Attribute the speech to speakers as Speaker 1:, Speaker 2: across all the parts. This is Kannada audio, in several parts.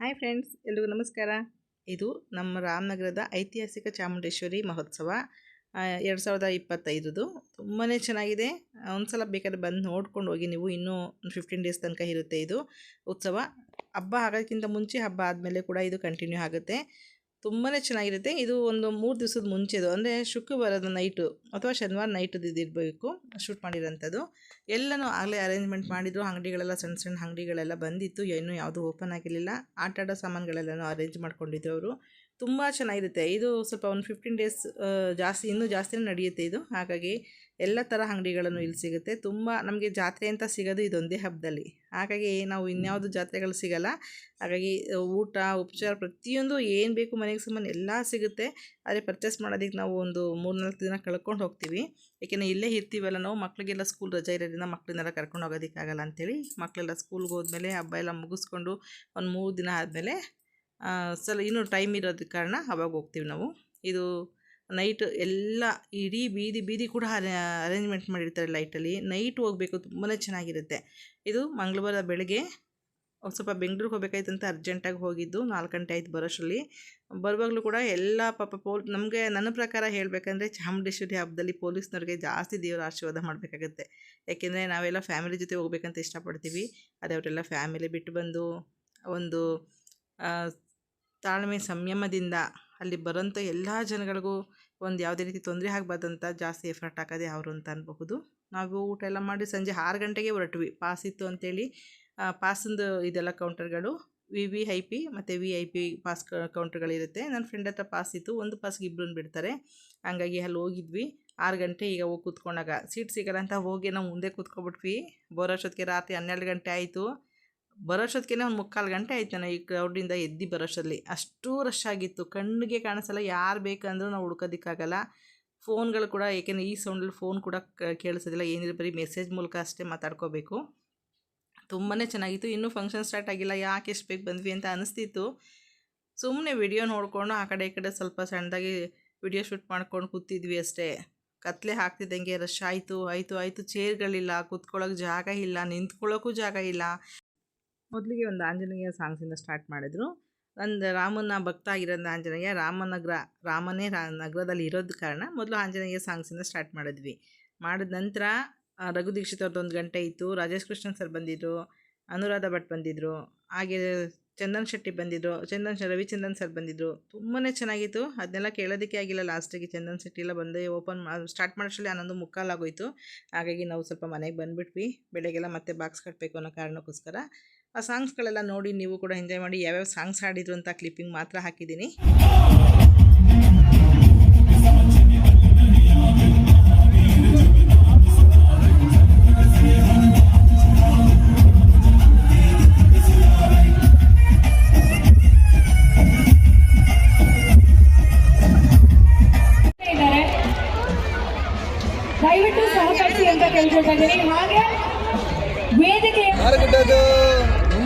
Speaker 1: ಹಾಯ್ ಫ್ರೆಂಡ್ಸ್, ಎಲ್ರಿಗೂ ನಮಸ್ಕಾರ. ಇದು ನಮ್ಮ ರಾಮನಗರದ ಐತಿಹಾಸಿಕ ಚಾಮುಂಡೇಶ್ವರಿ ಮಹೋತ್ಸವ ಎರಡು ಸಾವಿರದ ಇಪ್ಪತ್ತೈದು ತುಂಬಾ ಚೆನ್ನಾಗಿದೆ. ಒಂದ್ಸಲ ಬೇಕಾದ್ರೆ ಬಂದು ನೋಡ್ಕೊಂಡು ಹೋಗಿ ನೀವು. ಇನ್ನೂ ಫಿಫ್ಟೀನ್ ಡೇಸ್ ತನಕ ಇರುತ್ತೆ ಇದು ಉತ್ಸವ. ಹಬ್ಬ ಆಗೋದಕ್ಕಿಂತ ಮುಂಚೆ ಹಬ್ಬ ಆದಮೇಲೆ ಕೂಡ ಇದು ಕಂಟಿನ್ಯೂ ಆಗುತ್ತೆ. ತುಂಬಾ ಚೆನ್ನಾಗಿರುತ್ತೆ. ಇದು ಒಂದು ಮೂರು ದಿವಸದ ಮುಂಚೆದು ಅಂದರೆ ಶುಕ್ರವಾರದ ನೈಟು ಅಥವಾ ಶನಿವಾರ ನೈಟದು ಇದಿರಬೇಕು ಶೂಟ್ ಮಾಡಿರೋಂಥದ್ದು. ಎಲ್ಲನೂ ಆಗಲೇ ಅರೇಂಜ್ಮೆಂಟ್ ಮಾಡಿದ್ರು. ಅಂಗಡಿಗಳೆಲ್ಲ ಸಣ್ಣ ಸಣ್ಣ ಅಂಗಡಿಗಳೆಲ್ಲ ಬಂದಿತ್ತು. ಇನ್ನೂ ಯಾವುದೂ ಓಪನ್ ಆಗಿರಲಿಲ್ಲ. ಆಟ ಆಡೋ ಸಾಮಾನುಗಳೆಲ್ಲನೂ ಅರೇಂಜ್ ಮಾಡ್ಕೊಂಡಿದ್ರು ಅವರು. ತುಂಬ ಚೆನ್ನಾಗಿರುತ್ತೆ. ಇದು ಸ್ವಲ್ಪ ಒಂದು ಫಿಫ್ಟೀನ್ ಡೇಸ್ ಜಾಸ್ತಿ, ಇನ್ನೂ ಜಾಸ್ತಿನೇ ನಡೆಯುತ್ತೆ ಇದು. ಹಾಗಾಗಿ ಎಲ್ಲ ಥರ ಅಂಗಡಿಗಳನ್ನು ಇಲ್ಲಿ ಸಿಗುತ್ತೆ. ತುಂಬ ನಮಗೆ ಜಾತ್ರೆ ಅಂತ ಸಿಗೋದು ಇದೊಂದೇ ಹಬ್ಬದಲ್ಲಿ. ಹಾಗಾಗಿ ನಾವು ಇನ್ಯಾವುದು ಜಾತ್ರೆಗಳು ಸಿಗಲ್ಲ. ಹಾಗಾಗಿ ಊಟ, ಉಪಚಾರ ಪ್ರತಿಯೊಂದು ಏನು ಬೇಕು ಮನೆಗೆ ಸಂಬಂಧ ಎಲ್ಲ ಸಿಗುತ್ತೆ. ಆದರೆ ಪರ್ಚೇಸ್ ಮಾಡೋದಕ್ಕೆ ನಾವು ಒಂದು ಮೂರು ನಾಲ್ಕು ದಿನ ಕಳ್ಕೊಂಡು ಹೋಗ್ತೀವಿ. ಏಕೆಂದರೆ ಇಲ್ಲೇ ಇರ್ತೀವಲ್ಲ ನಾವು ಮಕ್ಕಳಿಗೆಲ್ಲ ಸ್ಕೂಲ್ ರಜೆ ಇರೋದ್ರಿಂದ ಮಕ್ಕಳನ್ನೆಲ್ಲ ಕರ್ಕೊಂಡು ಹೋಗೋದಕ್ಕಾಗಲ್ಲ ಅಂಥೇಳಿ ಮಕ್ಕಳೆಲ್ಲ ಸ್ಕೂಲ್ಗೆ ಹೋದ್ಮೇಲೆ ಹಬ್ಬ ಎಲ್ಲ ಮುಗಿಸ್ಕೊಂಡು ಒಂದು ಮೂರು ದಿನ ಆದಮೇಲೆ ಸಲ ಇನ್ನೂ ಟೈಮ್ ಇರೋದಕ್ಕೆ ಕಾರಣ ಅವಾಗ ಹೋಗ್ತೀವಿ ನಾವು. ಇದು ನೈಟ್ ಎಲ್ಲ ಇಡೀ ಬೀದಿ ಬೀದಿ ಕೂಡ ಅರೇಂಜ್ಮೆಂಟ್ ಮಾಡಿರ್ತಾರೆ ಲೈಟಲ್ಲಿ ನೈಟ್ ಹೋಗಬೇಕು ತುಂಬಾ ಚೆನ್ನಾಗಿರುತ್ತೆ. ಇದು ಮಂಗಳವಾರ ಬೆಳಗ್ಗೆ ಸ್ವಲ್ಪ ಬೆಂಗಳೂರಿಗೆ ಹೋಗ್ಬೇಕಾಯ್ತು ಅಂತ ಅರ್ಜೆಂಟಾಗಿ ಹೋಗಿದ್ದು, ನಾಲ್ಕು ಗಂಟೆ ಆಯ್ತು ಬರೋಷ್ಟರಲ್ಲಿ. ಬರುವಾಗಲೂ ಕೂಡ ಎಲ್ಲ ಪಾಪ ಪೋಲ್, ನಮಗೆ ನನ್ನ ಪ್ರಕಾರ ಹೇಳಬೇಕಂದ್ರೆ ಚಾಮುಂಡೇಶ್ವರಿ ಹಬ್ಬದಲ್ಲಿ ಪೊಲೀಸ್ನವ್ರಿಗೆ ಜಾಸ್ತಿ ದೇವರ ಆಶೀರ್ವಾದ ಮಾಡಬೇಕಾಗತ್ತೆ. ಯಾಕೆಂದರೆ ನಾವೆಲ್ಲ ಫ್ಯಾಮಿಲಿ ಜೊತೆ ಹೋಗ್ಬೇಕಂತ ಇಷ್ಟಪಡ್ತೀವಿ. ಅದೇ ಅವರೆಲ್ಲ ಫ್ಯಾಮಿಲಿ ಬಿಟ್ಟು ಬಂದು ಒಂದು ತಾಳ್ಮೆ ಸಂಯಮದಿಂದ ಅಲ್ಲಿ ಬರೋಂಥ ಎಲ್ಲ ಜನಗಳಿಗೂ ಒಂದು ಯಾವುದೇ ರೀತಿ ತೊಂದರೆ ಆಗಬಾರ್ದಂತ ಜಾಸ್ತಿ ಎಫರ್ಟ್ ಹಾಕೋದೇ ಅವರು ಅಂತ ಅನ್ಬಹುದು. ನಾವು ಊಟ ಎಲ್ಲ ಮಾಡಿ ಸಂಜೆ ಆರು ಗಂಟೆಗೆ ಹೊರಟ್ವಿ. ಪಾಸ್ ಇತ್ತು ಅಂತೇಳಿ ಪಾಸಿಂದು ಇದೆಲ್ಲ ಕೌಂಟರ್ಗಳು, ವಿ ವಿ, ಐ, ಪಿ ಮತ್ತು ವಿ, ಐ, ಪಿ ಪಾಸ್ ಕೌಂಟರ್ಗಳಿರುತ್ತೆ. ನನ್ನ ಫ್ರೆಂಡ್ ಹತ್ರ ಪಾಸ್ ಇತ್ತು. ಒಂದು ಪಾಸ್ಗೆ ಇಬ್ಬರನ್ನ ಬಿಡ್ತಾರೆ. ಹಂಗಾಗಿ ಅಲ್ಲಿ ಹೋಗಿದ್ವಿ. ಆರು ಗಂಟೆ ಈಗ ಹೋಗಿ ಕೂತ್ಕೊಂಡಾಗ. ಸೀಟ್ ಸಿಗಲ್ಲ ಅಂತ ಹೋಗಿ ನಾವು ಮುಂದೆ ಕೂತ್ಕೊಬಿಟ್ವಿ. ಬರೋಷ್ಟೊತ್ತಿಗೆ ರಾತ್ರಿ ಹನ್ನೆರಡು ಗಂಟೆ ಆಯಿತು. ಬರೋಷ್ಟೊತ್ತಿಗೆ ಒಂದು ಮುಕ್ಕಾಲು ಗಂಟೆ ಆಯ್ತು ನಾನು ಈ ಕ್ರೌಡಿಂದ ಎದ್ದು ಬರೋಷ್ಟರಲ್ಲಿ. ಅಷ್ಟು ರಶ್ ಆಗಿತ್ತು. ಕಣ್ಣಿಗೆ ಕಾಣಿಸಲ್ಲ, ಯಾರು ಬೇಕಂದ್ರೂ ನಾವು ಹುಡ್ಕೋದಕ್ಕಾಗಲ್ಲ. ಫೋನ್ಗಳು ಕೂಡ, ಏಕೆಂದರೆ ಈ ಸೌಂಡಲ್ಲಿ ಫೋನ್ ಕೂಡ ಕೇಳಿಸೋದಿಲ್ಲ. ಏನಿಲ್ಲ, ಬರೀ ಮೆಸೇಜ್ ಮೂಲಕ ಅಷ್ಟೇ ಮಾತಾಡ್ಕೋಬೇಕು. ತುಂಬಾ ಚೆನ್ನಾಗಿತ್ತು. ಇನ್ನೂ ಫಂಕ್ಷನ್ ಸ್ಟಾರ್ಟ್ ಆಗಿಲ್ಲ. ಯಾಕೆ ಎಷ್ಟು ಬೇಕು ಬಂದ್ವಿ ಅಂತ ಅನಿಸ್ತಿತ್ತು. ಸುಮ್ಮನೆ ವಿಡಿಯೋ ನೋಡಿಕೊಂಡು ಆ ಕಡೆ ಈ ಕಡೆ ಸ್ವಲ್ಪ ಸಣ್ಣದಾಗಿ ವಿಡಿಯೋ ಶೂಟ್ ಮಾಡ್ಕೊಂಡು ಕೂತಿದ್ವಿ ಅಷ್ಟೇ. ಕತ್ಲೆ ಹಾಕ್ತಿದ್ದಂಗೆ ರಶ್ ಆಯಿತು ಆಯಿತು ಆಯಿತು. ಚೇರ್ಗಳಿಲ್ಲ ಕೂತ್ಕೊಳ್ಳೋಕೆ ಜಾಗ ಇಲ್ಲ ನಿಂತ್ಕೊಳ್ಳೋಕ್ಕೂ ಜಾಗ ಇಲ್ಲ. ಮೊದಲಿಗೆ ಒಂದು ಆಂಜನೇಯ ಸಾಂಗ್ಸಿಂದ ಸ್ಟಾರ್ಟ್ ಮಾಡಿದ್ರು. ಒಂದು ರಾಮನ ಭಕ್ತ ಆಗಿರೋದು ಆಂಜನೇಯ ರಾಮನಗರ ರಾಮನೇ ರಾ, ನಗರದಲ್ಲಿ ಇರೋದ ಕಾರಣ ಮೊದಲು ಆಂಜನೇಯ ಸಾಂಗ್ಸಿಂದ ಸ್ಟಾರ್ಟ್ ಮಾಡಿದ್ವಿ. ಮಾಡಿದ ನಂತರ ರಘು ದೀಕ್ಷಿತ್ ಅವ್ರದ್ದು ಒಂದು ಗಂಟೆ ಇತ್ತು. ರಾಜೇಶ್ ಕೃಷ್ಣನ್ ಸರ್ ಬಂದಿದ್ದರು ಅನುರಾಧ ಭಟ್ ಬಂದಿದ್ದರು ಹಾಗೆ ಚಂದನ್ ಶೆಟ್ಟಿ ಬಂದಿದ್ದರು ಚಂದನ್ ರವಿಚಂದನ್ ಸರ್ ಬಂದಿದ್ದರು ತುಂಬಾ ಚೆನ್ನಾಗಿತ್ತು. ಅದನ್ನೆಲ್ಲ ಕೇಳೋದಕ್ಕೆ ಆಗಿಲ್ಲ. ಲಾಸ್ಟಿಗೆ ಚಂದನ್ ಶೆಟ್ಟಿ ಎಲ್ಲ ಬಂದು ಓಪನ್ ಸ್ಟಾರ್ಟ್ ಮಾಡೋಷ್ಟರಲ್ಲಿ ಹನ್ನೊಂದು ಮುಕ್ಕಾಲಾಗೋಯ್ತು. ಹಾಗಾಗಿ ನಾವು ಸ್ವಲ್ಪ ಮನೆಗೆ ಬಂದುಬಿಟ್ವಿ. ಬೆಳಗ್ಗೆಲ್ಲ ಮತ್ತೆ ಬಾಕ್ಸ್ ಕಟ್ಟಬೇಕು ಅನ್ನೋ ಕಾರಣಕ್ಕೋಸ್ಕರ. ಆ ಸಾಂಗ್ಸ್ಗಳೆಲ್ಲ ನೋಡಿ ನೀವು ಕೂಡ ಎಂಜಾಯ್ ಮಾಡಿ ಯಾವ್ಯಾವ ಸಾಂಗ್ಸ್ ಹಾಡಿದ್ರು ಅಂತ ಕ್ಲಿಪ್ಪಿಂಗ್ ಮಾತ್ರ ಹಾಕಿದ್ದೀನಿ.
Speaker 2: ದಯವಿಟ್ಟು ಸಹಕರಿಸಿ ಅಂತ ಕೇಳ್ಕೊಳ್ತಾ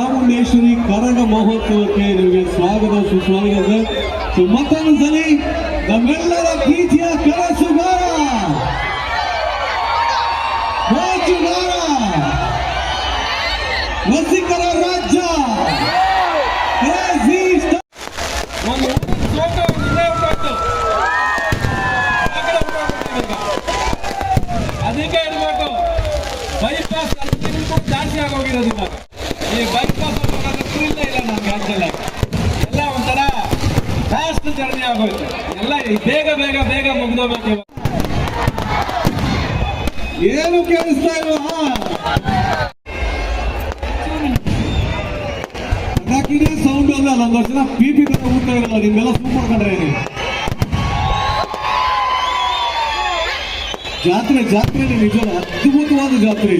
Speaker 3: ಚಾಮುಂಡೇಶ್ವರಿ ಕರಗ ಮಹೋತ್ಸವಕ್ಕೆ ನಿಮಗೆ ಸ್ವಾಗತ ಸುಸ್ವಾಗತ. ಸೊ ಮತ್ತೊಂದು ಸಲಿ ನಮ್ಮೆಲ್ಲರ ಪ್ರೀತಿಯ ಕನಸುಗಾರ ರಾಜುಗಾರ ರಸಿಕರ ರಾಜ್ಯ.
Speaker 4: ಅದಕ್ಕೆ ಇರಬೇಕು ಬೈಪಾಸ್ ಜಾಸ್ತಿ ಈ ಬೈಪಾಸ್ ಇಲ್ಲ ಇಲ್ಲ ನಮ್ಗೆ ಅನ್ಸಲ್ಲ ಎಲ್ಲ ಒಂಥರ ಫಾಸ್ಟ್ ಜರ್ನಿ ಆಗೋಯ್ತು. ಎಲ್ಲ ಬೇಗ ಬೇಗ ಬೇಗ ಮುಗ್ದೋಗ್ಬೇಕು
Speaker 3: ಏನು ಕೇಳಿಸ್ತಾ ಇಲ್ವಾ? ಪಟಾಕಿನೇ ಸೌಂಡ್ ಅಲ್ಲ ನಮ್ಮ ವರ್ಷ ಪಿ ಪಿ ಬೇರೆ ಊಟ ಇರಲ್ಲ ನಿಮ್ಗೆಲ್ಲ ಸೂಪರ್ ನೀವು ಜಾತ್ರೆ ಜಾತ್ರೆ ನಿಜ ಅದ್ಭುತವಾದ ಜಾತ್ರೆ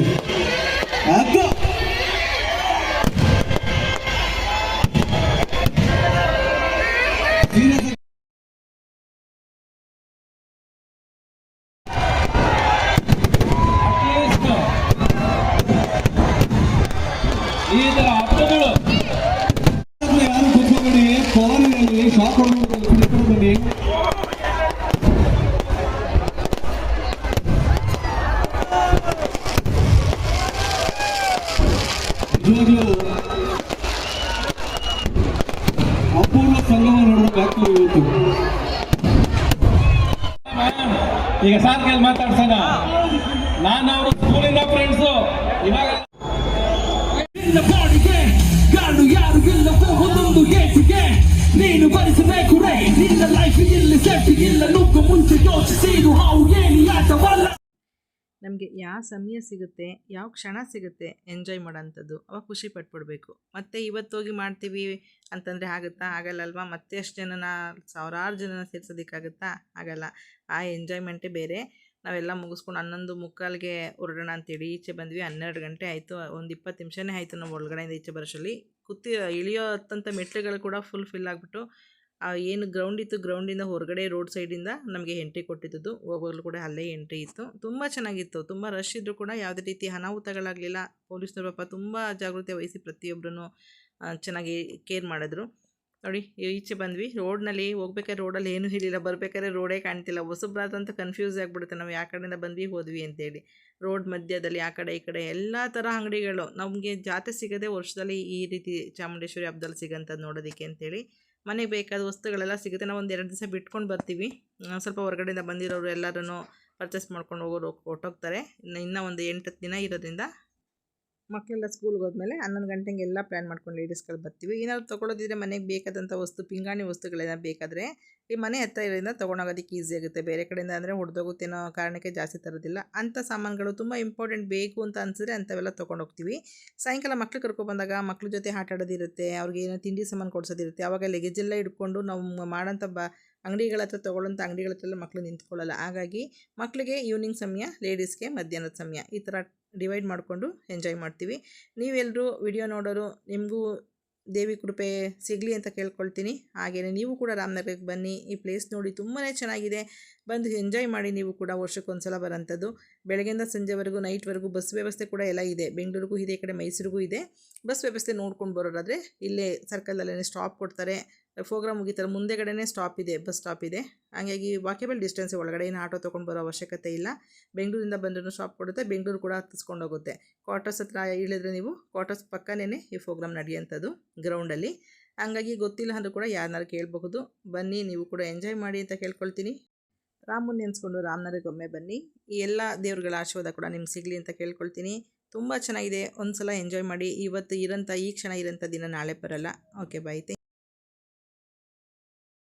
Speaker 3: ಅದು ಪವರ್ ಶಾಪ್ ಹೊಡ್ಕೊಂಡು ಬನ್ನಿ ನಿಜವಾಗ್ಲೂ ಅಪೂರ್ವ ಸಂಗಮ ನೋಡಬೇಕಾಗ್ತದೆ ಇವತ್ತು
Speaker 4: ಈಗ ಸಾರ್ ಕೇಳಿ ಮಾತಾಡ್ಸೋಣ ನಾನು ಅವರು ಸ್ಕೂಲಿಂದ ಫ್ರೆಂಡ್ಸು ಇವಾಗ
Speaker 5: ನೀನು ಭರಿಸಬೇಕು ರೇ. ನಿನ್ನ ಲೈಫ್ ಇಲ್ಲಿ ಸೆಟ್ ಇಲ್ಲ. ನುಗ್ಗು ಮುಂಚೆ ಯೋಚಿಸಿರು ಹಾವು ಏನಿ ಆಟವಲ್ಲ.
Speaker 1: ನಮಗೆ ಯಾವ ಸಮಯ ಸಿಗುತ್ತೆ, ಯಾವ ಕ್ಷಣ ಸಿಗುತ್ತೆ ಎಂಜಾಯ್ ಮಾಡೋಂಥದ್ದು, ಅವಾಗ ಖುಷಿ ಪಟ್ಬಿಡ್ಬೇಕು. ಮತ್ತೆ ಇವತ್ತೋಗಿ ಮಾಡ್ತೀವಿ ಅಂತಂದರೆ ಆಗುತ್ತಾ? ಆಗಲ್ಲಲ್ವಾ? ಮತ್ತೆ ಅಷ್ಟು ಜನನ, ಸಾವಿರಾರು ಜನನ ಸೇರ್ಸೋದಕ್ಕಾಗುತ್ತಾ? ಆಗಲ್ಲ. ಆ ಎಂಜಾಯ್ಮೆಂಟೇ ಬೇರೆ. ನಾವೆಲ್ಲ ಮುಗಿಸ್ಕೊಂಡು ಹನ್ನೊಂದು ಮುಕ್ಕಾಲಿಗೆ ಹೊರಡೋಣ ಅಂತೇಳಿ ಈಚೆ ಬಂದ್ವಿ. ಹನ್ನೆರಡು ಗಂಟೆ ಆಯಿತು. ಒಂದು ಇಪ್ಪತ್ತು ನಿಮಿಷನೇ ಆಯಿತು ನಾವು ಒಳಗಡೆಯಿಂದ ಈಚೆ ಬರೋಷ್ಟರಲ್ಲಿ. ಕೂತಿ ಇಳಿಯೋ ಹತ್ತಂಥ ಮೆಟ್ಲುಗಳು ಕೂಡ ಫುಲ್ ಫಿಲ್ ಆಗಿಬಿಟ್ಟು ಏನು ಗ್ರೌಂಡ್ ಇತ್ತು ಗ್ರೌಂಡಿಂದ ಹೊರಗಡೆ ರೋಡ್ ಸೈಡಿಂದ ನಮಗೆ ಎಂಟ್ರಿ ಕೊಟ್ಟಿದ್ದು ಹೋಗೋಗ್ಲು ಕೂಡ ಅಲ್ಲೇ ಎಂಟ್ರಿ ಇತ್ತು. ತುಂಬ ಚೆನ್ನಾಗಿತ್ತು. ತುಂಬ ರಶ್ ಇದ್ದರೂ ಕೂಡ ಯಾವುದೇ ರೀತಿ ಅನಾಹುತಗಳಾಗಲಿಲ್ಲ. ಪೊಲೀಸ್ನವ್ರು ಪಾಪ ತುಂಬ ಜಾಗೃತಿ ವಹಿಸಿ ಪ್ರತಿಯೊಬ್ಬರೂ ಚೆನ್ನಾಗಿ ಕೇರ್ ಮಾಡಿದ್ರು. ನೋಡಿ ಈಚೆ ಬಂದ್ವಿ. ರೋಡ್ನಲ್ಲಿ ಹೋಗ್ಬೇಕಾದ್ರೆ ರೋಡಲ್ಲಿ ಏನೂ ಇರಲಿಲ್ಲ. ಬರ್ಬೇಕಾದ್ರೆ ರೋಡೇ ಕಾಣ್ತಿಲ್ಲ. ಹೊಸಬ್ರಾದಂತ ಕನ್ಫ್ಯೂಸ್ ಆಗಿಬಿಡುತ್ತೆ. ನಾವು ಯಾವ ಕಡೆಯಿಂದ ಬಂದ್ವಿ, ಹೋದ್ವಿ ಅಂತೇಳಿ. ರೋಡ್ ಮಧ್ಯದಲ್ಲಿ, ಆ ಕಡೆ, ಈ ಕಡೆ ಎಲ್ಲ ಥರ ಅಂಗಡಿಗಳು. ನಮಗೆ ಜಾತೆ ಸಿಗದೆ ವರ್ಷದಲ್ಲಿ ಈ ರೀತಿ ಚಾಮುಂಡೇಶ್ವರಿ ಹಬ್ಬದಲ್ಲಿ ಸಿಗೋಂಥದ್ದು ನೋಡೋದಕ್ಕೆ ಅಂತೇಳಿ. ಮನೆಗೆ ಬೇಕಾದ ವಸ್ತುಗಳೆಲ್ಲ ಸಿಗುತ್ತೆ. ನಾವು ಒಂದು ಎರಡು ದಿವಸ ಬಿಟ್ಕೊಂಡು ಬರ್ತೀವಿ. ಸ್ವಲ್ಪ ಹೊರಗಡೆಯಿಂದ ಬಂದಿರೋರು ಎಲ್ಲರೂ ಪರ್ಚೇಸ್ ಮಾಡ್ಕೊಂಡು ಹೋಗೋರು ಹೊರ್ಟೋಗ್ತಾರೆ ಇನ್ನು, ಇನ್ನೂ ಒಂದು ಎಂಟು ಹತ್ತು ದಿನ ಇರೋದ್ರಿಂದ ಮಕ್ಕಳೆಲ್ಲ ಸ್ಕೂಲ್ಗೆ ಹೋದ್ಮೇಲೆ ಹನ್ನೊಂದು ಗಂಟೆಗೆ ಎಲ್ಲ ಪ್ಲ್ಯಾನ್ ಮಾಡ್ಕೊಂಡು ಲೇಡೀಸ್ಗಳು ಬರ್ತೀವಿ. ಏನಾದ್ರು ತೊಗೊಳೋದಿದ್ರೆ ಮನೆಗೆ ಬೇಕಾದಂಥ ವಸ್ತು, ಪಿಂಗಾಣಿ ವಸ್ತುಗಳೇನಾದ್ರು ಬೇಕಾದರೆ ಈ ಮನೆ ಹತ್ತಿರ ಇರೋದ್ರಿಂದ ತೊಗೊಂಡೋಗೋದಕ್ಕೆ ಈಸಿ ಆಗುತ್ತೆ. ಬೇರೆ ಕಡೆಯಿಂದ ಅಂದರೆ ಹೊಡೆದೋಗುತ್ತೆ ಅನ್ನೋ ಕಾರಣಕ್ಕೆ ಜಾಸ್ತಿ ತರೋದಿಲ್ಲ. ಅಂಥ ಸಾಮಾನುಗಳು ತುಂಬ ಇಂಪಾರ್ಟೆಂಟ್ ಬೇಕು ಅಂತ ಅನಿಸಿದ್ರೆ ಅಂಥವೆಲ್ಲ ತೊಗೊಂಡೋಗ್ತೀವಿ. ಸಾಯಂಕಾಲ ಮಕ್ಳು ಕರ್ಕೊಬಂದಾಗ ಮಕ್ಳ ಜೊತೆ ಆಟ ಆಡೋದಿರುತ್ತೆ, ಅವ್ರಿಗೆ ಏನೋ ತಿಂಡಿ ಸಾಮಾನು ಕೊಡಿಸೋದಿರುತ್ತೆ. ಆವಾಗ ಲಗೇಜ್ ಎಲ್ಲ ಹಿಡ್ಕೊಂಡು ನಾವು ಮಾಡೋಂಥ ಬ, ಅಂಗಡಿಗಳ ಹತ್ರ ತೊಗೊಳ್ಳೋಂಥ ಅಂಗಡಿಗಳ ಹತ್ರ ಎಲ್ಲ ಮಕ್ಕಳು ನಿಂತ್ಕೊಳ್ಳಲ್ಲ. ಹಾಗಾಗಿ ಮಕ್ಕಳಿಗೆ ಈವ್ನಿಂಗ್ ಸಮಯ ಲೇಡೀಸ್ಗೆ ಮಧ್ಯಾಹ್ನದ ಸಮಯ ಈ ಥರ ಡಿವೈಡ್ ಮಾಡಿಕೊಂಡು ಎಂಜಾಯ್ ಮಾಡ್ತೀವಿ. ನೀವೆಲ್ಲರೂ ವಿಡಿಯೋ ನೋಡೋರು, ನಿಮಗೂ ದೇವಿ ಕೃಪೆ ಸಿಗಲಿ ಅಂತ ಕೇಳ್ಕೊಳ್ತೀನಿ. ಹಾಗೆಯೇ ನೀವು ಕೂಡ ರಾಮನಗರಕ್ಕೆ ಬನ್ನಿ, ಈ ಪ್ಲೇಸ್ ನೋಡಿ ತುಂಬಾ ಚೆನ್ನಾಗಿದೆ. ಬಂದು ಎಂಜಾಯ್ ಮಾಡಿ ನೀವು ಕೂಡ ವರ್ಷಕ್ಕೊಂದು ಸಲ ಬರೋಂಥದ್ದು. ಬೆಳಗ್ಗೆಯಿಂದ ಸಂಜೆವರೆಗೂ ನೈಟ್ವರೆಗೂ ಬಸ್ ವ್ಯವಸ್ಥೆ ಕೂಡ ಎಲ್ಲ ಇದೆ. ಬೆಂಗಳೂರಿಗೂ ಇದೆ ಕಡೆ ಮೈಸೂರಿಗೂ ಇದೆ. ಬಸ್ ವ್ಯವಸ್ಥೆ ನೋಡ್ಕೊಂಡು ಬರೋರಾದರೆ ಇಲ್ಲೇ ಸರ್ಕಲಲ್ಲೇ ಸ್ಟಾಪ್ ಕೊಡ್ತಾರೆ. ಪ್ರೋಗ್ರಾಮ್ ಮುಗಿತಾರೆ ಮುಂದೆಗಡೆನೇ ಸ್ಟಾಪ್ ಇದೆ ಬಸ್ ಸ್ಟಾಪ್ ಇದೆ. ಹಾಗಾಗಿ ವಾಕೇಬಲ್ ಡಿಸ್ಟೆನ್ಸ್ ಒಳಗಡೆ ಏನು ಆಟೋ ತೊಗೊಂಡು ಬರೋ ಅವಶ್ಯಕತೆ ಇಲ್ಲ. ಬೆಂಗಳೂರಿಂದ ಬಂದರೂ ಸ್ಟಾಪ್ ಕೊಡುತ್ತೆ, ಬೆಂಗಳೂರು ಕೂಡ ಹತ್ತಿಸ್ಕೊಂಡು ಹೋಗುತ್ತೆ. ಕ್ವಾರ್ಟರ್ಸ್ ಹತ್ರ ಇಳಿದ್ರೆ ನೀವು ಕ್ವಾರ್ಟರ್ಸ್ ಪಕ್ಕನೇ ಈ ಪ್ರೋಗ್ರಾಮ್ ನಡೆಯುವಂಥದ್ದು ಗ್ರೌಂಡಲ್ಲಿ ಹಂಗಾಗಿ ಗೊತ್ತಿಲ್ಲ ಅಂದರೂ ಕೂಡ ಯಾರನ್ನಾರು ಕೇಳಬಹುದು. ಬನ್ನಿ, ನೀವು ಕೂಡ ಎಂಜಾಯ್ ಮಾಡಿ ಅಂತ ಕೇಳ್ಕೊಳ್ತೀನಿ. ರಾಮನ್ ನೆನೆಸ್ಕೊಂಡು ರಾಮನಗರಗೊಮ್ಮೆ ಬನ್ನಿ. ಈ ಎಲ್ಲ ದೇವ್ರುಗಳ ಆಶೀರ್ವಾದ ಕೂಡ ನಿಮ್ಗೆ ಸಿಗಲಿ ಅಂತ ಕೇಳ್ಕೊಳ್ತೀನಿ. ತುಂಬ ಚೆನ್ನಾಗಿದೆ. ಒಂದು ಸಲ ಎಂಜಾಯ್ ಮಾಡಿ. ಇವತ್ತು ಇರೋಂಥ, ಈ ಕ್ಷಣ ಇರೋಂಥ ದಿನ ನಾಳೆ ಬರಲ್ಲ. Okay bye